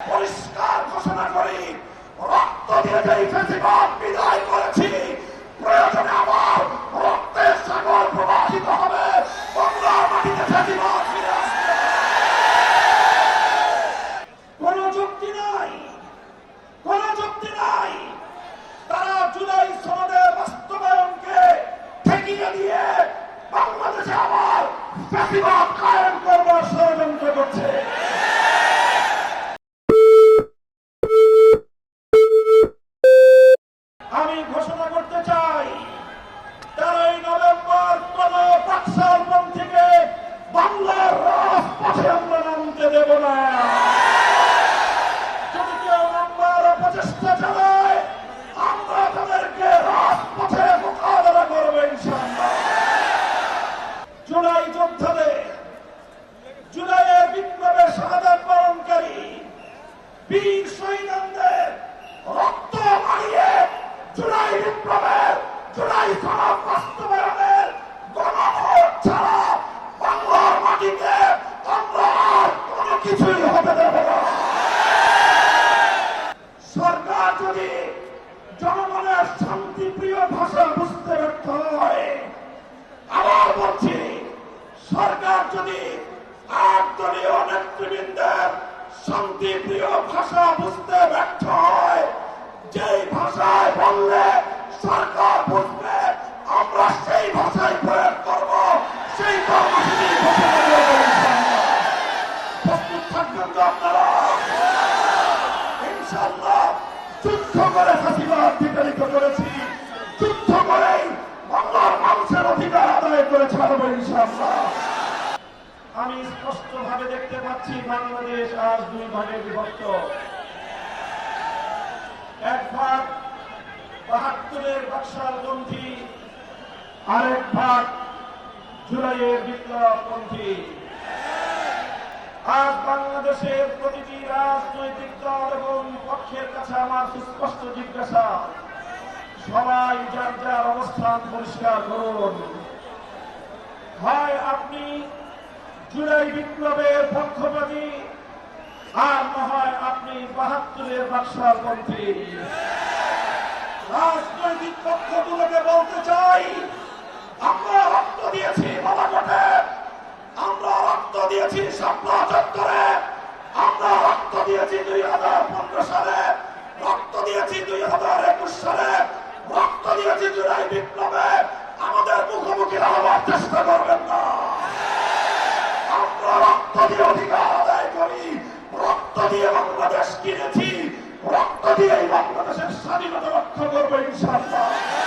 পরিষ্কার ঘোষণা করি, রক্ত দিয়ে যেই ফেসিবাদ বিদায় করেছি, প্রয়োজনে আবার রক্তের সাগর প্রবাহিত হবে। বাংলার মাটিতে ফেসিবাদ ফিরে আসবে। কোন যুক্তি নাই, কোন যুক্তি নাই। তারা জুলাই সনদের বাস্তবায়নকে ঠেকিয়ে দিয়ে বাংলাদেশে আবার ফেসিবাদ কায়েম করবার ষড়যন্ত্র করছে আমি ঘোষণা করতে চাই তেরোই নভেম্বর কোন পাকশাল থেকে বাংলার রাজপথে আমরা নামতে দেব না। জুলাই যোদ্ধাদের জুলাইয়ের বিপ্লবে শাহাদাত বরণকারী রক্ত মারিয়ে জুলাই বিপ্লবের জুলাই বাস্তবায়নের গণভোট ছাড়া বাংলার মাটিতে আমরা আর কোনো কিছুই হতে দেব না। সরকার যদি জনগণের শান্তিপ্রিয় ভাষা বুঝতে ব্যর্থ হয়, আবার বলছি, সরকার যদি একদলীয় নেতৃবৃন্দের শান্তিপ্রিয় ভাষা বুঝতে ব্যর্থ হয়, যেই ভাষায় বললে সরকার বুঝবে আমরা সেই ভাষায় প্রয়োগ করব সেই কর্মসূচি ঘোষণা করব ইনশাআল্লাহ। ইনশাআল্লাহ আমি স্পষ্ট ভাবে দেখতে পাচ্ছি বাংলাদেশ আজ দুই ভাগে বিভক্ত। এক ভাগ বাহাত্তরের বাক্সার পন্থী, আরেক ভাগ জুলাইয়ের বিপ্লব পন্থী। আজ বাংলাদেশের প্রতিটি রাজনৈতিক দল এবং পক্ষের কাছে আমার সুস্পষ্ট জিজ্ঞাসা, সবাই যার যার অবস্থান পরিষ্কার করুন। হয় আপনি জুলাই বিপ্লবের পক্ষপাতী, আর না হয় আপনি বাহাত্তরের বাক্সার পন্থী রাজনৈতিক পক্ষগুলোকে বলতে চাই আমরা রক্ত দিয়েছি বালাকোটে আমরা রক্ত দিয়েছি স্বপ্ন চত্বরে। আমরা রক্ত দিয়েছি দুই হাজার পনেরো সালে। রক্ত দিয়েছি দুই হাজার একুশ সালে। রক্ত দিয়েছি জুলাই বিপ্লবে। আমাদের মুখোমুখি হওয়ার চেষ্টা করবেন না। আমরা রক্ত দিয়ে অধিকার আদায় করি। রক্ত দিয়ে বাংলাদেশ কিনেছি। রক্ত দিয়ে বাংলাদেশের স্বাধীনতা রক্ষা করব ইনশাআল্লাহ।